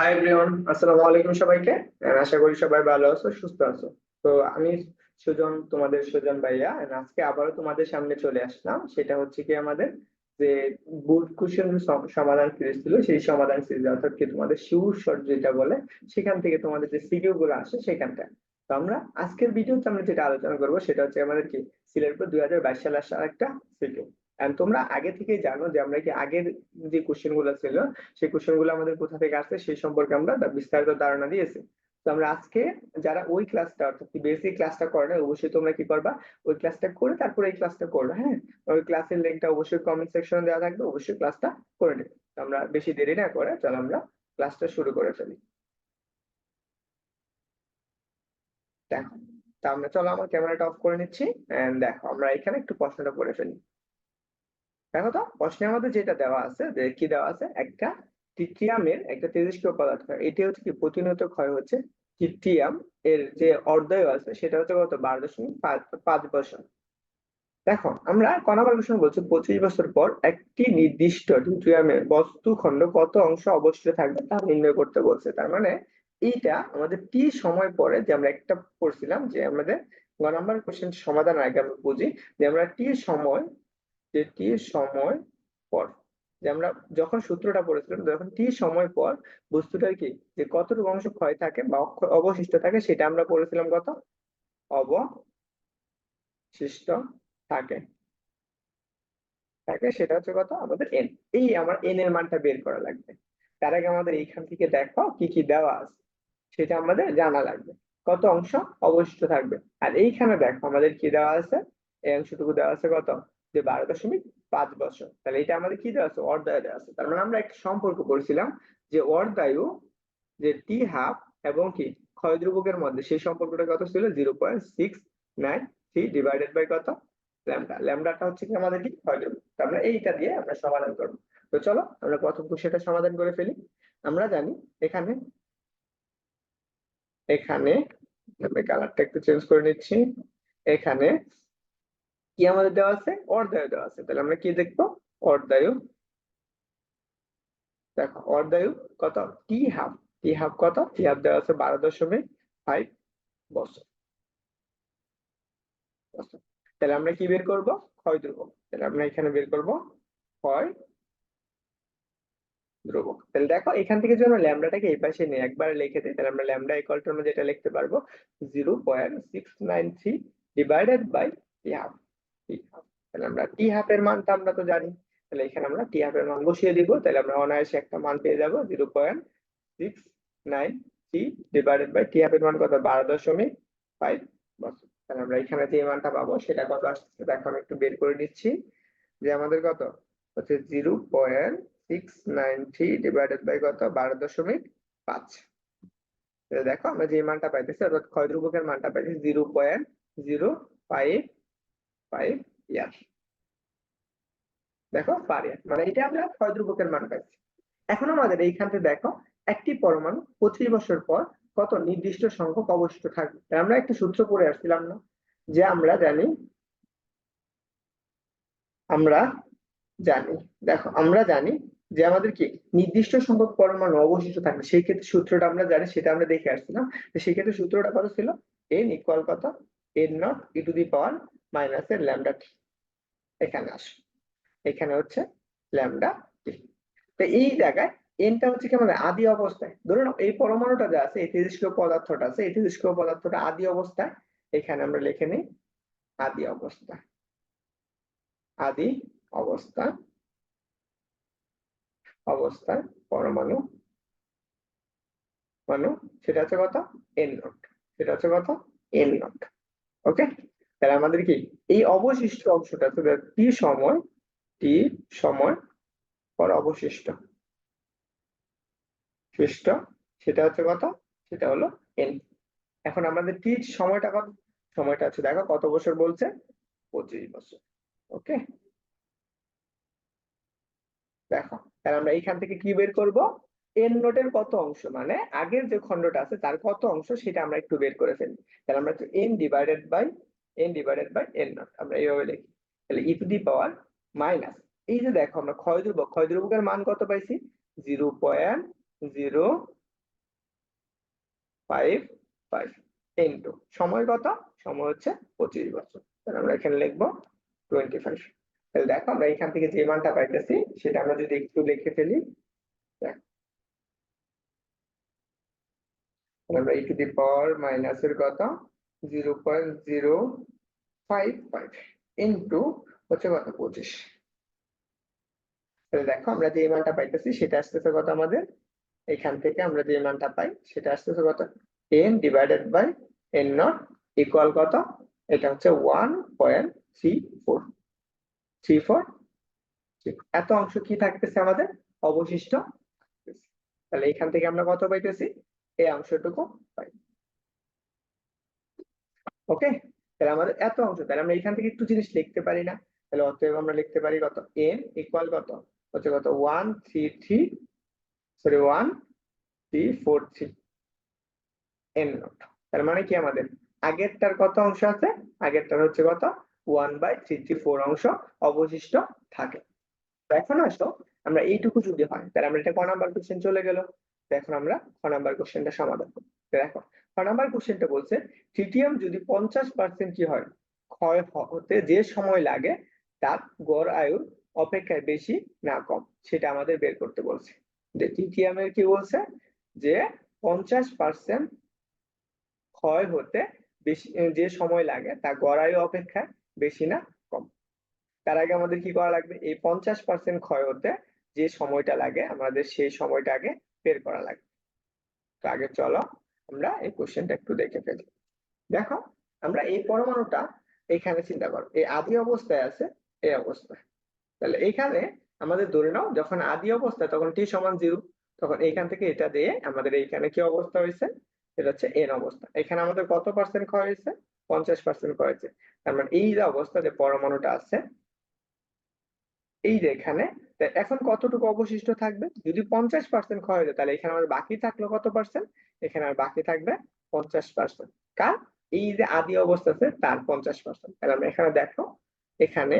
Hi everyone আসসালামু আলাইকুম সবাইকে আশা করি সবাই ভালো আছো, সুস্থ আছো। তো আমি সুজন, তোমাদের সুজন ভাইয়া আজকে আবারও তোমাদের সামনে চলে আসলাম। সেটা হচ্ছে কি আমাদের যে বোর্ড কোশ্চেন সমাধান সিরিজ ছিল, সেই সমাধান সিরিজ অর্থাৎ কি তোমাদের শিউর যেটা বলে, সেখান থেকে তোমাদের যে সিকিউ গুলো আসে সেখানটা তো আমরা আজকের ভিডিওতে আমরা যেটা আলোচনা করব, সেটা হচ্ছে আমাদের কি, সিলেট দুই হাজার বাইশ সালে আসা একটা সিকিউ তোমরা আগে থেকেই জানো যে আমরা কি আগের যে কোশ্চেনগুলো ছিল, সেই কোশ্চেনগুলো আমাদের কোথা থেকে আসছে সেই সম্পর্কে আমরা বিস্তারিত ধারণা দিয়েছি। তো আমরা আজকে যারা ওই ক্লাসটা অর্থাৎ বেসিক ক্লাসটা করে না অবশ্যই তোমরা কি করবা? ওই ক্লাসটা করে তারপরে এই ক্লাসটা করবে হ্যাঁ? ওই ক্লাসের লিঙ্কটা অবশ্যই কমেন্ট সেকশনে দেওয়া থাকবে, অবশ্যই ক্লাসটা করে নেবে। আমরা বেশি দেরি না করে, চলো আমরা ক্লাসটা শুরু করে ফেলি। দেখো, তা আমরা, চলো আমার ক্যামেরাটা অফ করে নিচ্ছি দেখো, আমরা এখানে একটু প্রশ্নটা করে ফেলি। দেখো তো? প্রশ্নের মধ্যে যেটা দেওয়া আছে, যে কি দেওয়া আছে? একটা ট্রিটিয়ামের একটা তেজস্ক্রিয় পদার্থ। এটি হচ্ছে কি? প্রতিনিয়ত ক্ষয় হচ্ছে। ট্রিটিয়াম এর যে অর্ধয় আছে, সেটা হচ্ছে কত? বারো দশমিক পাঁচ বছর দেখো, আমরা ক নম্বর প্রশ্ন বলছি, পঁচিশ বছর পর একটি নির্দিষ্ট ট্রিটিয়ামের বস্তু খণ্ড কত অংশ অবশিষ্ট থাকবে তা নির্ণয় করতে বলছে। তার মানে এইটা আমাদের টি সময় পরে যে আমরা একটা পড়ছিলাম, যে আমাদের গ নম্বর কোশ্চেন সমাধান আগে আমরা বুঝি, যে আমরা টি সময় যে টি সময় পর। যে আমরা যখন সূত্রটা পড়েছিলাম যখন টি সময় পর বস্তুটার কি? যে কতটুকু অংশ ক্ষয় থাকে বা অবশিষ্ট থাকে, সেটা আমরা পড়েছিলাম কত? অবশিষ্ট থাকে। থাকে সেটা হচ্ছে কত? আমাদের এন এই আমার এন এর মানটা বের করা লাগবে। তার আগে আমাদের এইখান থেকে দেখো কি কি দেওয়া আছে। সেটা আমাদের জানা লাগবে। কত অংশ অবশিষ্ট থাকবে। আর এইখানে দেখো আমাদের কি দেওয়া আছে? এই অংশটুকু দেওয়া আছে কত? যে বারো দশমিক পাঁচ বছর। তাহলে এটা আমাদের কি দেওয়া আছে? অর্ধায় দেওয়া আছে। তার মানে আমরা একটা সম্পর্ক করেছিলাম যে অর্ধায়ু, যে টি হাফ এবং কি ক্ষয় মধ্যে, সেই সম্পর্কটা কত ছিল? Zero point six nine three divided by কত? ল্যামডা। ল্যামডাটা হচ্ছে কি আমাদের কি? ক্ষয় ধ্রুবক। আমরা এইটা দিয়ে আমরা সমাধান করব। তো চলো, আমরা প্রথম কোশ্চেনটা সমাধান করে ফেলি। আমরা জানি এখানে এখানে, আমি কালারটা একটু চেঞ্জ করে নিচ্ছি। এখানে কি আমাদের দেওয়া আছে অর্ধায়ু দেওয়া আছে তাহলে আমরা কি দেখব অর্ধায়ু দেখো অর্ধায়ু কত টি হাফ টি হাফ কত টি হাফ দেওয়া আছে বারো দশমিক ফাইভ বছর। তাহলে আমরা কি বের করব ক্ষয় ধ্রুবক তাহলে আমরা এখানে বের করব ক্ষয় ধ্রুবক তাহলে দেখো এখান থেকে যদি আমরা ল্যামডাটাকে এই পাশে নিয়ে একবার লিখে দিই, তাহলে আমরা ল্যামডা ইকুয়াল লিখতে পারব zero point six nine three divided by half T তাহলে আমরা টি হাফের মানটা আমরা তো জানি। তাহলে এখানে আমরা টি হাফের মান বসিয়ে দিব। তাহলে আমরা অনায়াসে একটা মান পেয়ে যাব zero point six nine three divided by T হাফের মান কত? বারো দশমিক ফাইভ তাহলে আমরা এখানে যে মানটা পাবো, সেটা কত আসছে? দেখো, আমি একটু বের করে নিচ্ছি। যে আমাদের কত? হচ্ছে zero point six nine three divided by কত? বারো দশমিক পাঁচ। দেখো, আমরা যে মানটা পাইতেছি, অর্থাৎ ক্ষয় ধ্রুবকের মানটা পাইতেছি zero point zero five five year দেখো পার ইয়ার মানে এটা আমরা ক্ষয় ধ্রুবকের মান পাইছি। এখন আমাদের এইখান থেকে দেখো, একটি পরমাণু বছর পর কত নির্দিষ্ট সংখ্যক অবশিষ্ট থাকবে। আমরা একটা সূত্র পড়ে আসছিলাম না, যে আমরা জানি আমরা জানি, দেখো, আমরা জানি যে আমাদের কি নির্দিষ্ট সংখ্যক পরমাণু অবশিষ্ট থাকবে। সেই ক্ষেত্রে সূত্রটা আমরা জানি, সেটা আমরা দেখে আসছিলাম। সেই ক্ষেত্রে সূত্রটা কত ছিল? এন ইকুয়াল কত? N naught e to the power minus এর ল্যামডা টি এখানে আসে। এখানে হচ্ছে ল্যামডা টি তো এই জায়গায় এনটা হচ্ছে কি আমাদের আদি অবস্থায়? ধরুন এই পরমাণুটা যা আছে, এই পদার্থটা আছে, এই পদার্থটা আদি অবস্থায়, এখানে আমরা লিখে নিই আদি অবস্থা। আদি অবস্থা অবস্থায় পরমাণু, মানু, সেটা হচ্ছে কত? এন নট সেটা হচ্ছে কত? এন নট ওকে তাহলে আমাদের কি? এই অবশিষ্ট অংশটা, তো টি সময় টি সময় পর অবশিষ্ট। শিষ্ট সেটা হচ্ছে কত? সেটা হলো এন এখন আমাদের টি সময়টা কত? সময়টা আছে দেখো কত বছর বলছে? পঁচিশ বছর। ওকে দেখো, তাহলে আমরা এইখান থেকে কি বের করব? এন নোটের কত অংশ? মানে আগের যে খণ্ডটা আছে, তার কত অংশ সেটা আমরা একটু বের করে ফেলি। তাহলে আমরা N divided by N divided by N naught আমরা এইভাবে লিখি। তাহলে ই টু দি পাওয়ার মাইনাস এই যে দেখো আমরা ক্ষয় ধ্রুবক, ক্ষয় ধ্রুবকের মান কত পাইছি? Zero point zero five five into সময় কত? সময় হচ্ছে পঁচিশ বছর। তাহলে আমরা এখানে লিখব টোয়েন্টি ফাইভ তাহলে দেখো আমরা এখান থেকে যে মানটা পাইতেছি, সেটা আমরা যদি একটু লিখে ফেলি দেখ। আমরা ই টু দি পাওয়ার মাইনাসের কত zero point zero five five into হচ্ছে কত? পঁচিশ। তাহলে দেখো আমরা যে মানটা পাইতেছি সেটা আসতেছে কত আমাদের? এখান থেকে আমরা যে মানটা পাই সেটা আসতেছে কত? N divided by N naught equal কত? এটা হচ্ছে one point three four three four এত অংশ কি থাকতেছে আমাদের? অবশিষ্ট। তাহলে এখান থেকে আমরা কত পাইতেছি? এই অংশটুকু পাই। ওকে? তাহলে আমাদের এত অংশ, তাহলে আমরা এখান থেকে একটু জিনিস লিখতে পারি না। তাহলে অতএব আমরা লিখতে পারি কত? এন ইকুয়াল কত? হচ্ছে কত? One three three sorry one three four three N naught তার মানে কি আমাদের? আগেরটার কত অংশ আছে? আগেরটার হচ্ছে কত? One by three three four অংশ অবশিষ্ট থাকে। এখন আসো, আমরা এইটুকু যদি হয়, তাহলে আমরা এটা ক নাম্বার কোশ্চেন চলে গেল। এখন আমরা ক নাম্বার কোশ্চেনটা সমাধান করি। দেখো ক নাম্বার কোশ্চেনটা বলছে ট্রিটিয়াম যদি পঞ্চাশ পার্সেন্ট কি হয়? ক্ষয় হতে যে সময় লাগে, তার গড় আয়ুর অপেক্ষায় বেশি না কম, সেটা আমাদের বের করতে বলছে। যে ট্রিটিয়ামের কি বলছে? যে পঞ্চাশ পার্সেন্ট ক্ষয় হতে বেশি যে সময় লাগে তা গড় আয়ু অপেক্ষায় বেশি না কম। তার আগে আমাদের কি করা লাগবে? এই পঞ্চাশ পার্সেন্ট ক্ষয় হতে যে সময়টা লাগে, আমাদের সেই সময়টা আগে বের করা লাগবে। তো আগে চলো আমরা এই কোশ্চেনটা একটু দেখে ফেলি। দেখো, আমরা এই পরমাণুটা এখানে চিন্তা করো, এই আদি অবস্থায় আছে এই অবস্থায়। তাহলে এইখানে আমাদের ধরে নাও, যখন আদি অবস্থায়, তখন টি সমান জিরো তখন এইখান থেকে এটা দিয়ে আমাদের এইখানে কি অবস্থা হয়েছে? এটা হচ্ছে এন অবস্থা। এখানে আমাদের কত পার্সেন্ট ক্ষয় হয়েছে? পঞ্চাশ পার্সেন্ট ক্ষয় হয়েছে। তার মানে এই যে অবস্থা যে পরমাণুটা আছে, এই যে এখানে এখন কতটুকু অবশিষ্ট থাকবে? যদি পঞ্চাশ পার্সেন্ট ক্ষয় হয়ে তাহলে এখানে আমার বাকি থাকল কত পার্সেন্ট এখানে আর বাকি থাকবে পঞ্চাশ পার্সেন্ট কার এই যে আদি অবস্থা আছে তার পঞ্চাশ পার্সেন্ট তাহলে এখানে দেখো, এখানে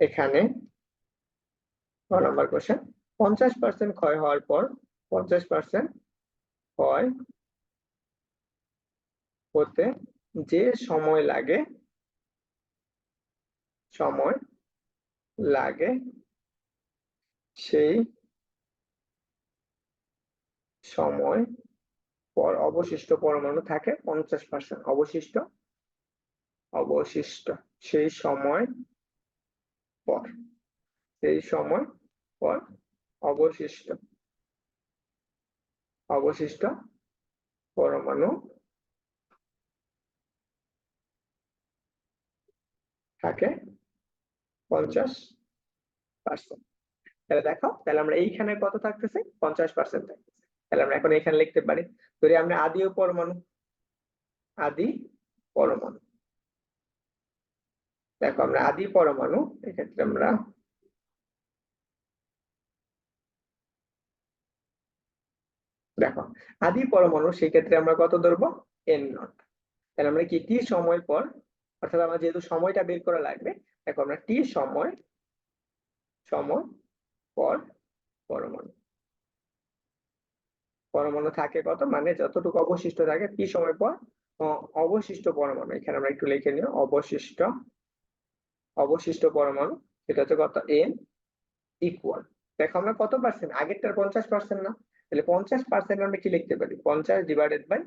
এখানে ক নাম্বার কোশ্চেন পঞ্চাশ পার্সেন্ট ক্ষয় হওয়ার পর পঞ্চাশ পার্সেন্ট ক্ষয় হতে যে সময় লাগে, সময় লাগে, সেই সময় পর অবশিষ্ট পরমাণু থাকে, পঞ্চাশ পার্সেন্ট অবশিষ্ট অবশিষ্ট, সেই সময় পর, সেই সময় পর অবশিষ্ট অবশিষ্ট পরমাণু থাকে পঞ্চাশ পার্সেন্ট তাহলে দেখো, তাহলে আমরা এইখানে কত থাকতেছে? পঞ্চাশ পার্সেন্ট থাকতেছে। তাহলে আমরা এখন এখানে লিখতে পারি, ধরি আমরা আদি ও পরমাণু। আদি পরমাণু। দেখো আমরা আদি পরমাণু, এক্ষেত্রে আমরা দেখো, আদি পরমাণু সেই ক্ষেত্রে আমরা কত ধরবো? এন নট তাহলে আমরা কি টি সময় পর? অর্থাৎ আমরা যেহেতু সময়টা বের করা লাগবে দেখো আমরা টি সময় সময়, পর, পরমাণু। পরমাণু থাকে কত? মানে যতটুকু অবশিষ্ট থাকে টি সময়, পর অবশিষ্ট পরমাণু। এখানে আমরা একটু লিখে নিও অবশিষ্ট অবশিষ্ট পরমাণু, সেটা হচ্ছে কত? এন ইকুয়াল দেখো আমরা কত পার্সেন্ট আগেরটার পঞ্চাশ পার্সেন্ট না? তাহলে পঞ্চাশ পার্সেন্ট আমরা কি লিখতে পারি? পঞ্চাশ ডিভাইডেড বাই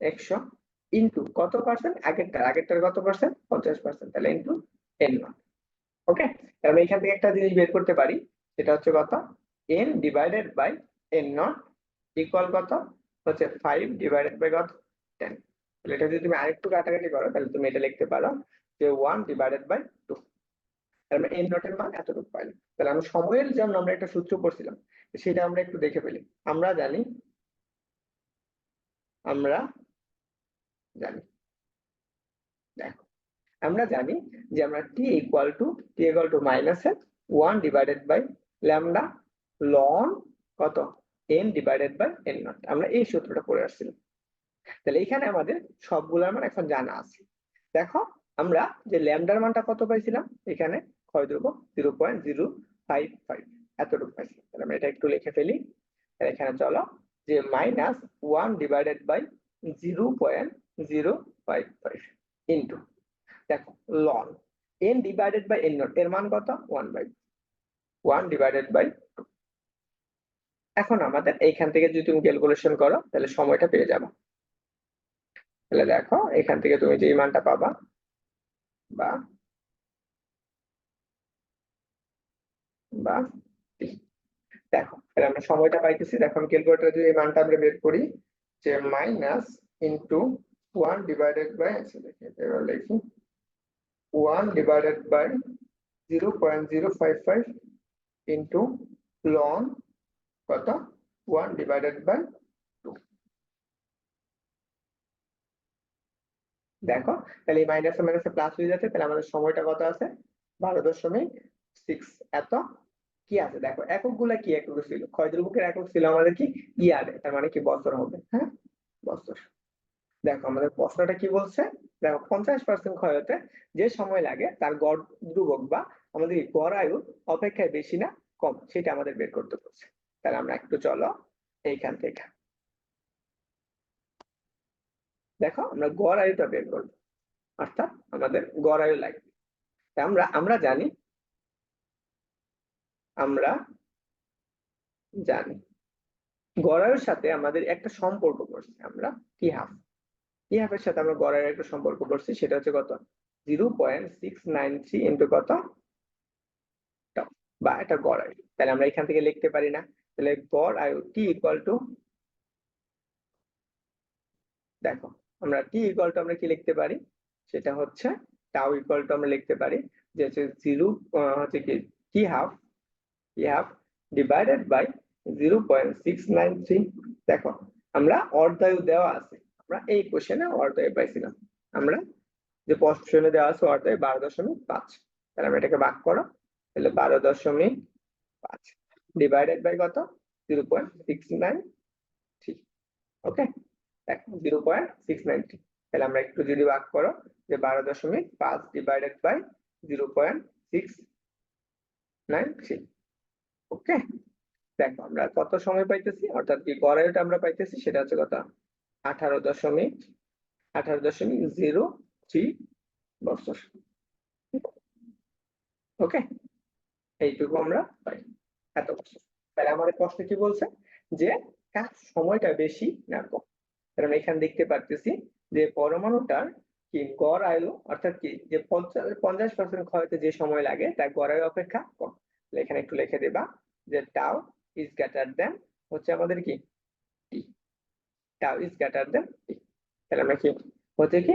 একশো ইন্টু কত পার্সেন্ট আগেরটার। আগেরটার কত পার্সেন্ট পঞ্চাশ পার্সেন্ট তাহলে ইন্টু এন নট ওকে আমি এখান থেকে একটা জিনিস বের করতে পারি। সেটা হচ্ছে কত? N divided by N naught equal কত? হচ্ছে ফাইভ ডিভাইডেড বাই কত? টেন তাহলে এটা যদি তুমি আরেকটু কাটাকাটি করো, তাহলে তুমি এটা লিখতে পারো যে ওয়ান ডিভাইডেড বাই টু তাহলে এন নটের মান এতটুকু পাইলাম। তাহলে আমরা সময়ের জন্য আমরা একটা সূত্র পড়ছিলাম, সেটা আমরা একটু দেখে ফেলি। আমরা জানি আমরা জানি আমরা জানি যে আমরা T equal to T equal to minus N one divided by lambda ln কত? N divided by N naught আমরা এই সূত্রটা পড়ে আসছিলাম। তাহলে এখানে আমাদের সবগুলোর মান এখন জানা আছে। দেখো, আমরা যে ল্যামডার মানটা কত পাইছিলাম? এখানে ক্ষয় দ্রব্য zero point zero five five এতটুকু পাইছিলাম। তাহলে আমরা এটা একটু লিখে ফেলি। তাহলে এখানে চলো, যে minus one divided by zero point zero five five into দেখো ln N divided by N naught এর মান কত? One by one divided by এখন আমাদের এইখান থেকে যদি তুমি ক্যালকুলেশন করো, তাহলে সময়টা পেয়ে যাবে। তাহলে দেখো, এখান থেকে তুমি যে মানটা পাবা, বা বা দেখো, তাহলে আমরা সময়টা পাইতেছি। দেখো, আমি ক্যালকুলেটর যদি এই মানটা আমরা বের করি, যে minus into one divided by আচ্ছা দেখি, এবার লিখি। One divided by zero point zero five five into loan কত? ওয়ান ডিভাইডেড বাই টু দেখো, তাহলে এই মাইনাসে মাইনাসে প্লাস হয়ে যাচ্ছে, তাহলে আমাদের সময়টা কত আছে? বারো দশমিক সিক্স এত কি আছে? দেখো এককগুলা কি একক ছিল? ক্ষয় দ্রব্যকের একক ছিল আমাদের কি? ইয়ার্ড তার মানে কি বছর হবে হ্যাঁ? বছর। দেখো, আমাদের প্রশ্নটা কি বলছে? দেখো, পঞ্চাশ পার্সেন্ট ক্ষয় হতে যে সময় লাগে, তার গড় ধ্রুবক বা আমাদের গড় আয়ু অপেক্ষায় বেশি না কম, সেটা আমাদের বের করতে বলছে। তাহলে আমরা একটু চলো এইখান থেকে। দেখো, আমরা গড় আয়ুটা বের করব, অর্থাৎ আমাদের গড় আয়ু লাগবে। আমরা আমরা জানি আমরা জানি গড়াইয়ের সাথে আমাদের একটা সম্পর্ক করছি, আমরা কি হাফ? টি হাফের সাথে আমরা গড়াইয়ের একটা সম্পর্ক করছি, সেটা হচ্ছে কত? জিরো পয়েন্ট সিক্স নাইন কত? বা এটা গড় আয়ু তাহলে আমরা এখান থেকে লিখতে পারি না। তাহলে গড় আয়ু টি ইকুয়াল টু দেখো, আমরা টি ইকুয়াল টু আমরা কি লিখতে পারি? সেটা হচ্ছে টাউ ইকুয়াল টু আমরা লিখতে পারি, যে হচ্ছে জিরো হচ্ছে কি T half T half divided by zero point six nine three দেখো, আমরা অর্ধায়ু দেওয়া আছে। আমরা এই কোশ্চেনে অর্ধায়ু পাইছিলাম আমরা যে কোশ্চেনে দেওয়া আছে অর্ধায়ু বারো দশমিক পাঁচ। তাহলে আমরা এটাকে ভাগ করো। তাহলে বারো দশমিক পাঁচ ডিভাইডেড বাই কত? Zero point six nine three okay দেখো zero point six nine three তাহলে আমরা একটু যদি ভাগ করো, যে বারো দশমিক পাঁচ divided by zero point six nine three okay দেখো, আমরা কত সময় পাইতেছি? অর্থাৎ কি গড়াইটা আমরা পাইতেছি, সেটা হচ্ছে কত? আঠারো দশমিক আঠারো দশমিক জিরো থ্রি বছর। ওকে? এইটুকু আমরা পাই এত বছর। তাহলে আমাদের প্রশ্ন কি বলছে? যে কাজ সময়টা বেশি না কম? কারণ এখানে দেখতে পারতেছি যে পরমাণুটার কি গড় আয়ু, অর্থাৎ কি যে পঞ্চাশ পঞ্চাশ পার্সেন্ট ক্ষয়তে যে সময় লাগে তা গড় আয়ু অপেক্ষা কম। এখানে একটু লিখে দেবা যে টাও ইজ গ্রেটার দেন হচ্ছে আমাদের কি? টাও ইজ গ্রেটার দেন টি তাহলে আমরা কি হচ্ছে কি?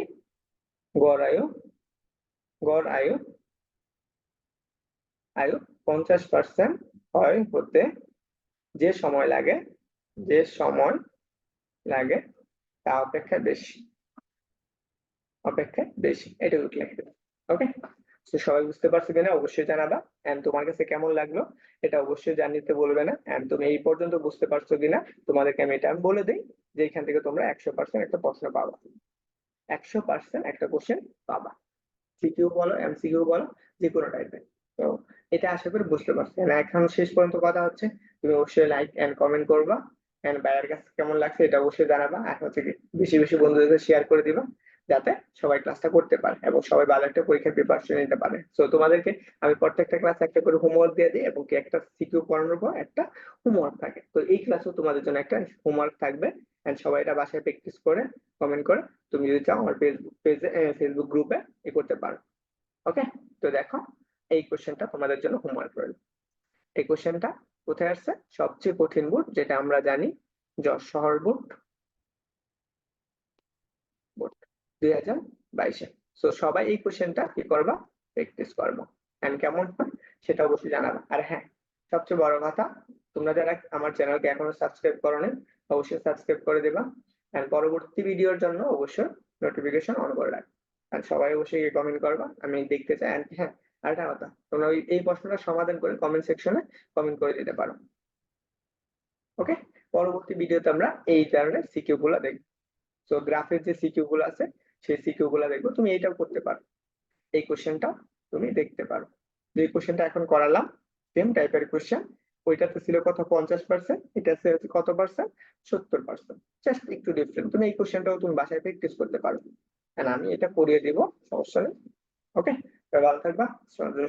গড় আয়ু গড় আয়ু আয়ু পঞ্চাশ পার্সেন্ট হয় হতে যে সময় লাগে, যে সময় লাগে তা অপেক্ষা বেশি অপেক্ষা বেশি, এটুকু লিখে ওকে তো সবাই বুঝতে পারছ কিনা? অবশ্যই জানাবা। এন্ড তোমার কাছে কেমন লাগল? এটা অবশ্যই জানিতে বলবে না। এন্ড তুমি এই পর্যন্ত বুঝতে পারছ কিনা? তোমাদেরকে আমি এটা বলে দিই। যে এখান থেকে তোমরা একশো পার্সেন্ট একটা প্রশ্ন পাবা। একশো পার্সেন্ট একটা কোশ্চেন পাবা। সিকিউ বলো এমসিকিউ বলো, যে কোনো টাইপের তো এটা আশা করি বুঝতে পারছ। এখন শেষ পর্যন্ত কথা হচ্ছে, তুমি অবশ্যই লাইক এন্ড কমেন্ট করবা। এন্ড বাইরের কাছে কেমন লাগছে এটা অবশ্যই জানাবা। আর হচ্ছে বেশি বেশি বন্ধুদের শেয়ার করে দিবা, যাতে সবাই ক্লাসটা করতে পারে এবং সবাই ভালো একটা পরীক্ষার প্রিপারেশন নিতে পারে। তো তোমাদেরকে আমি প্রত্যেকটা ক্লাসে একটা করে হোমওয়ার্ক দিয়ে দিই এবং একটা সিকিউ করানোর পর একটা হোমওয়ার্ক থাকে। তো এই ক্লাসেও তোমাদের জন্য একটা হোমওয়ার্ক থাকবে। এন্ড সবাই এটা বাসায় প্র্যাকটিস করে কমেন্ট করে। তুমি যদি চাও আমার ফেসবুক পেজে ফেসবুক গ্রুপে এ করতে পারো। ওকে তো দেখো, এই কোশ্চেনটা তোমাদের জন্য হোমওয়ার্ক রইল। এই কোশ্চেনটা কোথায় আসছে? সবচেয়ে কঠিন বুট যেটা আমরা জানি, যশ শহর বুট বুট দুই হাজার বাইশে। তো সবাই এই কোশ্চেনটা কি করবা? প্র্যাকটিস করব। এন্ড কেমন হয়? সেটা অবশ্যই জানাবা। আর হ্যাঁ সবচেয়ে বড় কথা, তোমরা যারা আমার চ্যানেলকে এখনও সাবস্ক্রাইব করো অবশ্যই সাবস্ক্রাইব করে দেবা এন্ড পরবর্তী ভিডিওর জন্য অবশ্যই নোটিফিকেশন অন করে রাখবে আর সবাই অবশ্যই কমেন্ট করবা, আমি দেখতে চাই। And হ্যাঁ আর একটা কথা, তোমরা এই প্রশ্নটা সমাধান করে কমেন্ট সেকশনে কমেন্ট করে দিতে পারো। ওকে পরবর্তী ভিডিওতে আমরা এই ধরনের সিকিউ গুলা দেখব। তো গ্রাফের যে সিকিউ গুলো আছে, সেই সিকিউ গুলা দেখব। তুমি এইটাও করতে পারো। এই কোশ্চেনটা তুমি দেখতে পারো। যে কোশ্চেনটা এখন করালাম সেম টাইপের কোশ্চেন ওইটাতে ছিল কত? পঞ্চাশ পার্সেন্ট এটা কত পার্সেন্ট সত্তর পার্সেন্ট জাস্ট একটু ডিফারেন্ট তুমি এই কোশ্চেনটাও তুমি বাসায় প্র্যাকটিস করতে পারো। আমি এটা করিয়ে দিব, সমস্যা নেই। ওকে ভালো থাকবা।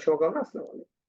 শুভকামনা। আসসালামু আলাইকুম।